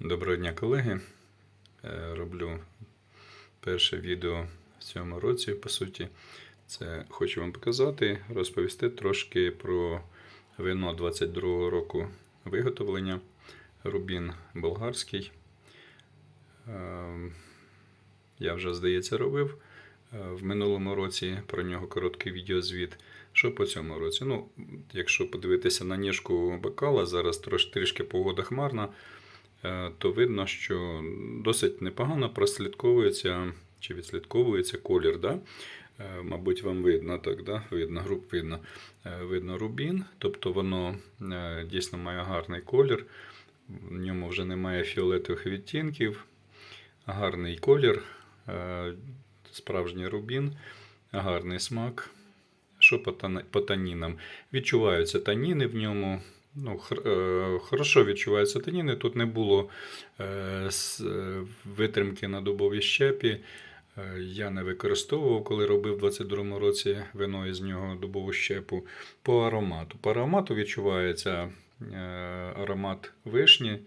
Доброго дня, колеги. Е, Роблю перше відео в цьому році, по суті. Це хочу вам показати, розповісти трошки про вино 22-го року виготовлення. Рубін болгарський. Е, Я вже, здається, робив е, в минулому році про нього короткий відеозвіт. Що по цьому році? Ну, якщо подивитися на ніжку бокала, зараз трішки погода хмарна, то видно, що досить непогано прослідковується чи відслідковується колір. Да? Е, Мабуть, вам видно так, да? видно, груп видно. Е, Видно рубін, тобто воно е, дійсно має гарний колір. В ньому вже немає фіолетових відтінків, гарний колір, е, справжній рубін, гарний смак. Що по танінам? Відчуваються таніни в ньому. Ну, е, хорошо відчуваються таніни. Тут не було е, е, витримки на дубовій щепі. Я не використовував, коли робив у 22 році вино із нього дубову щепу. По аромату. По аромату відчувається аромат вишні,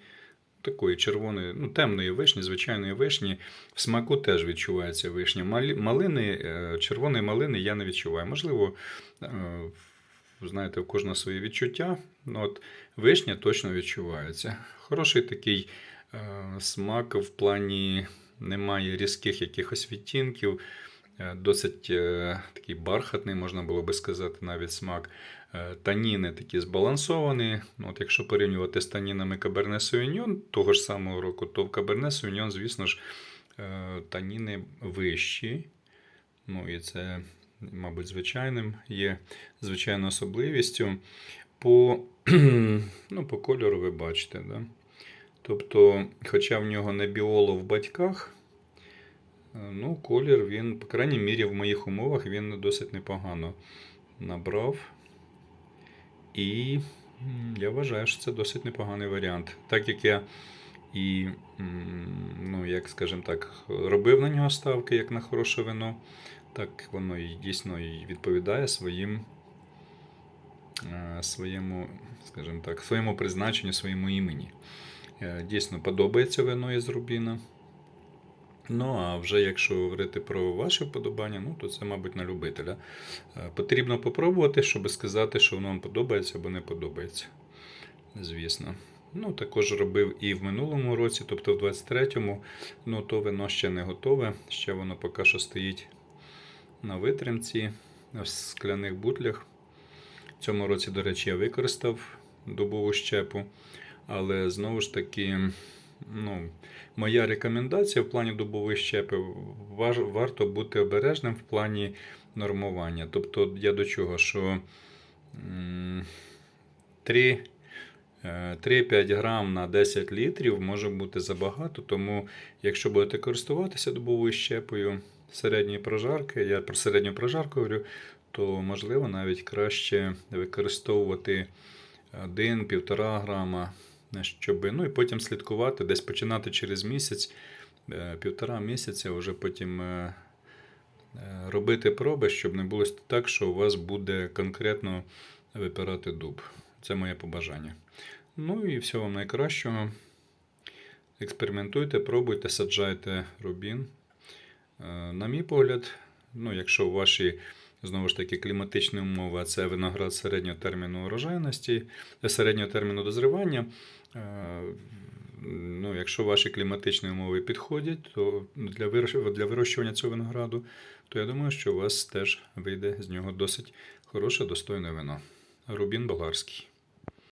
такої червоної, ну, темної вишні, звичайної вишні. В смаку теж відчувається вишня. Малини, червоної малини я не відчуваю. Можливо, знаєте, у кожного своє відчуття. Ну, от вишня точно відчувається. Хороший такий е, смак в плані немає різких якихось відтінків. Е, Досить е, такий бархатний, можна було би сказати, навіть смак. Е, Таніни такі збалансовані. Ну, От якщо порівнювати з танінами Cabernet Sauvignon того ж самого року, то в Cabernet Sauvignon, звісно ж, таніни вищі. Ну і це, мабуть, звичайним є звичайною особливістю. По, ну, по кольору ви бачите. Да? Тобто, хоча в нього не біоло в батьках, е, ну, колір він, по крайній мірі, в моїх умовах він досить непогано набрав. І я вважаю, що це досить непоганий варіант. Так як я і, ну, як скажімо так, робив на нього ставки як на хороше вино, так воно і дійсно і відповідає своїм, е, своєму, скажімо так, своєму призначенню, своєму імені. Е, Дійсно подобається вино із Рубіна. Ну, а вже якщо говорити про ваші вподобання, ну, то це, мабуть, на любителя. Е, Потрібно попробувати, щоб сказати, що воно вам подобається або не подобається. Звісно. Ну, також робив і в минулому році, тобто в 23-му, ну то вино ще не готове. Ще воно поки що стоїть на витримці в скляних бутлях. В цьому році, до речі, я використав дубову щепу. Але знову ж таки, ну, моя рекомендація в плані дубової щепи варто бути обережним в плані нормування. Тобто, я до чого, що м, 3 е, 3-5 грам на 10 літрів може бути забагато, тому якщо будете користуватися дубовою щепою середньої прожарки, я про середню прожарку говорю, то можливо навіть краще використовувати 1-1,5 грама, щоб, ну і потім слідкувати, десь починати через місяць, е, півтора місяця, вже потім е, е, робити проби, щоб не було так, що у вас буде конкретно випирати дуб. Це моє побажання. Ну і всього вам найкращого. Експериментуйте, пробуйте, саджайте рубін. Е, На мій погляд, ну, якщо ваші знову ж таки кліматичні умови, а це виноград середнього терміну урожайності, е, середнього терміну дозрівання. е, Ну, якщо ваші кліматичні умови підходять, то для для вирощування цього винограду, то я думаю, що у вас теж вийде з нього досить хороше, достойне вино. Рубін болгарський.